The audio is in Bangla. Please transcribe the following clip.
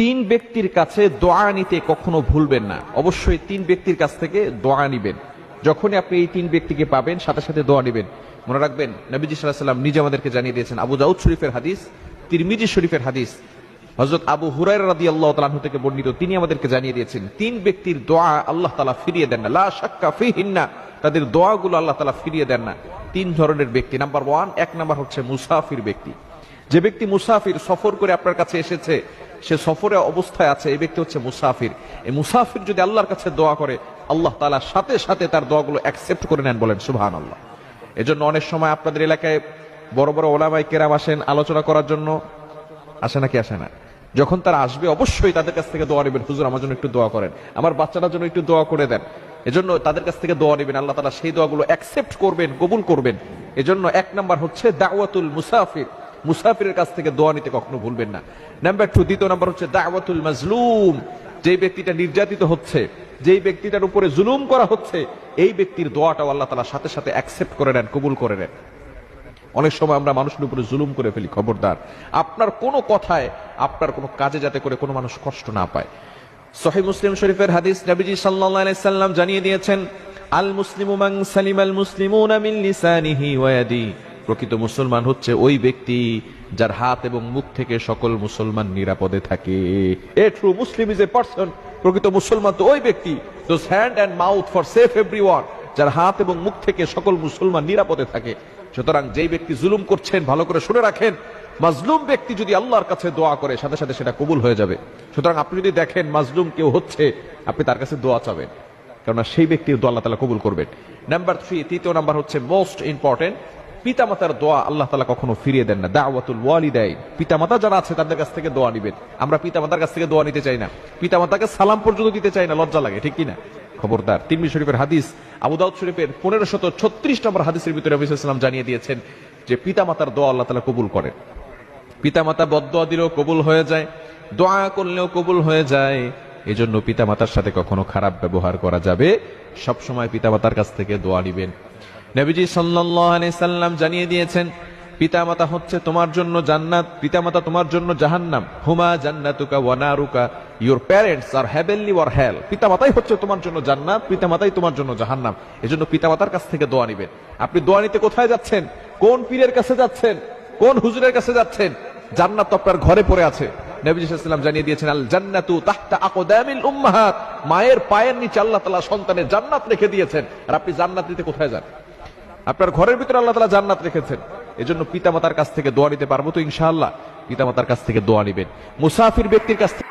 তিন ব্যক্তির কাছে দোয়া নিতে কখনো ভুলবেন না। অবশ্যই তিন ব্যক্তির কাছ থেকে দোয়া নিবেন। যখনই আপনি এই তিন ব্যক্তিকে পাবেন, সাথে সাথে দোয়া নিবেন। মনে রাখবেন, নবীজি সাল্লাহ সাল্লাম নিজে আমাদেরকে জানিয়ে দিয়েছেন, আবু দাউদ শরীফের হাদিস, তিরমিজি শরীফের হাদিস হজরত আবু হুরাইর রাদি আল্লাহ তালাহ থেকে বর্ণিত, তিনি আমাদেরকে জানিয়ে দিয়েছেন, তিন ব্যক্তির দোয়া আল্লাহ তালা ফিরিয়ে দেন না। লা শাক্কা ফিহিন্না, তাদের দোয়াগুলো আল্লাহ তালা ফিরিয়ে দেন না। তিন ধরনের ব্যক্তি। নাম্বার ওয়ান, এক নাম্বার হচ্ছে মুসাফির ব্যক্তি। যে ব্যক্তি মুসাফির সফর করে আপনার কাছে এসেছে সে সফরে অবস্থায় আছে, এই ব্যক্তি হচ্ছে মুসাফির। এই মুসাফির যদি আল্লাহর কাছে দোয়া করে, আল্লাহ তালা সাথে সাথে তার দোয়াগুলো অ্যাকসেপ্ট করে নেন বলেন সুবহান আল্লাহ এজন্য অনেক সময় আপনাদের এলাকায় বড় বড় ওলামাই কেরাম আসেন আলোচনা করার জন্য। আসে নাকি, আসে না? যখন তারা আসবে, অবশ্যই তাদের কাছ থেকে দোয়া নেবেন, হুজুর আমার জন্য একটু দোয়া করেন। আমার বাচ্চাটার জন্য একটু দোয়া করে দেন। এজন্য তাদের কাছ থেকে দোয়া নেবেন, আল্লাহ তালা সেই দোয়াগুলো অ্যাকসেপ্ট করবেন, কবুল করবেন। এজন্য এক নাম্বার হচ্ছে দাওয়াতুল মুসাফির। মুসাফিরের কাছ থেকে দোয়া নিতে কখনো ভুলবেন না। নাম্বার টু দ্বিতীয় নাম্বার হচ্ছে দাওয়াতুল মাজলুম। যে ব্যক্তিটা নির্যাতিত হচ্ছে, যেই ব্যক্তিটার উপরে জুলুম করা হচ্ছে, এই ব্যক্তির দোয়াটাও আল্লাহ তালা সাথে সাথে অ্যাকসেপ্ট করে নেন, কবুল করে নেন। অনেক সময় আমরা মানুষের উপরে জুলুম করে ফেলি, খবরদার। আপনার কোনো কথায়, আপনার কোনো কাজে যাতে করে কোনো মানুষ কষ্ট না পায়। সহি মুসলিম শরীফের হাদিস নবীজি আলাইহি সাল্লাম জানিয়ে দিয়েছেন, আল মুসলিমু মান সালিমাল মুসলিমুনা প্রকৃত মুসলমান হচ্ছে ওই ব্যক্তি যার হাত এবং মুখ থেকে সকল মুসলমান নিরাপদে থাকে। A true Muslim is a person প্রকৃত মুসলমান তো ওই ব্যক্তি। Those hand and mouth for safe everyone যার হাত এবং মুখ থেকে সকল মুসলমান নিরাপদে থাকে। সুতরাং যেই ব্যক্তি জুলুম করছেন, ভালো করে শুনে রাখেন। মাজলুম ব্যক্তি যদি আল্লাহর কাছে দোয়া করে, সাথে সাথে সেটা কবুল হয়ে যাবে। সুতরাং আপনি যদি দেখেন মাজলুম কেউ হচ্ছে, আপনি তার কাছে দোয়া চাবেন। কেননা সেই ব্যক্তির দোয়া আল্লাহ তালা কবুল করবেন। নাম্বার থ্রি তৃতীয় নাম্বার হচ্ছে মোস্ট ইম্পর্টেন্ট পিতামাতার দোয়া আল্লাহ তালা কখনো ফিরিয়ে দেন না। দাওয়াতুল ওয়ালিদাইন। পিতামাতা যারা আছে, তাদের কাছ থেকে দোয়া নিবেন। আমরা পিতামাতার কাছ থেকে দোয়া নিতে চাই না। পিতামাতাকে সালাম পর্যন্ত দিতে চাই না, লজ্জা লাগে, ঠিক কিনা খবরদার। তিরমি শরীফের হাদিস, আবু দাউদ শরীফের পনেরো শত ছত্রিশ নম্বর হাদিসের ভিতরে নবী সাল্লাম জানিয়ে দিয়েছেন যে, পিতামাতার দোয়া আল্লাহ তালা কবুল করেন। পিতামাতা বদোয়া দিলেও কবুল হয়ে যায়, দোয়া করলেও কবুল হয়ে যায়। এজন্য পিতামাতার সাথে কখনো খারাপ ব্যবহার করা যাবে। সব সময় পিতামাতার কাছ থেকে দোয়া নিবেন। নবীজি আলাইহি সাল্লাম জানিয়ে দিয়েছেন, পিতামাতা হচ্ছে তোমার জন্য জান্নাত, পিতামাতা তোমার জন্য জাহান্নাম। হুমা জান্নাতুকা ওয়া নারুকা your parents are heavenly or hell পিতামাতাই হচ্ছে তোমার জন্য জান্নাত, পিতামাতাই তোমার জন্য জাহান্নাম। এজন্য পিতামাতার কাছ থেকে দোয়া নিবেন। আপনি দোয়া নিতে কোথায় যাচ্ছেন? কোন পীরের কাছে যাচ্ছেন? কোন হুজুরের কাছে যাচ্ছেন? জান্নাত তো আপনার ঘরে পড়ে আছে। নবীজি সাল্লাম জানিয়ে দিয়েছেন, আল জান্নাতু তাহতা আকদামিল উম্মাহাত। মায়ের পায়ের নিচে আল্লাহ তাআলা সন্তানের জান্নাত রেখে দিয়েছেন। আর আপনি জান্নাত নিতে কোথায় যান? আপনার ঘরের ভিতরে আল্লাহ তালা জান্নাত রেখেছেন। এজন্য পিতামাতার কাছ থেকে দোয়া নিতে পারব তো ইনশাআল্লাহ। পিতামাতার কাছ থেকে দোয়া নিবেন। মুসাফির ব্যক্তির কাছ থেকে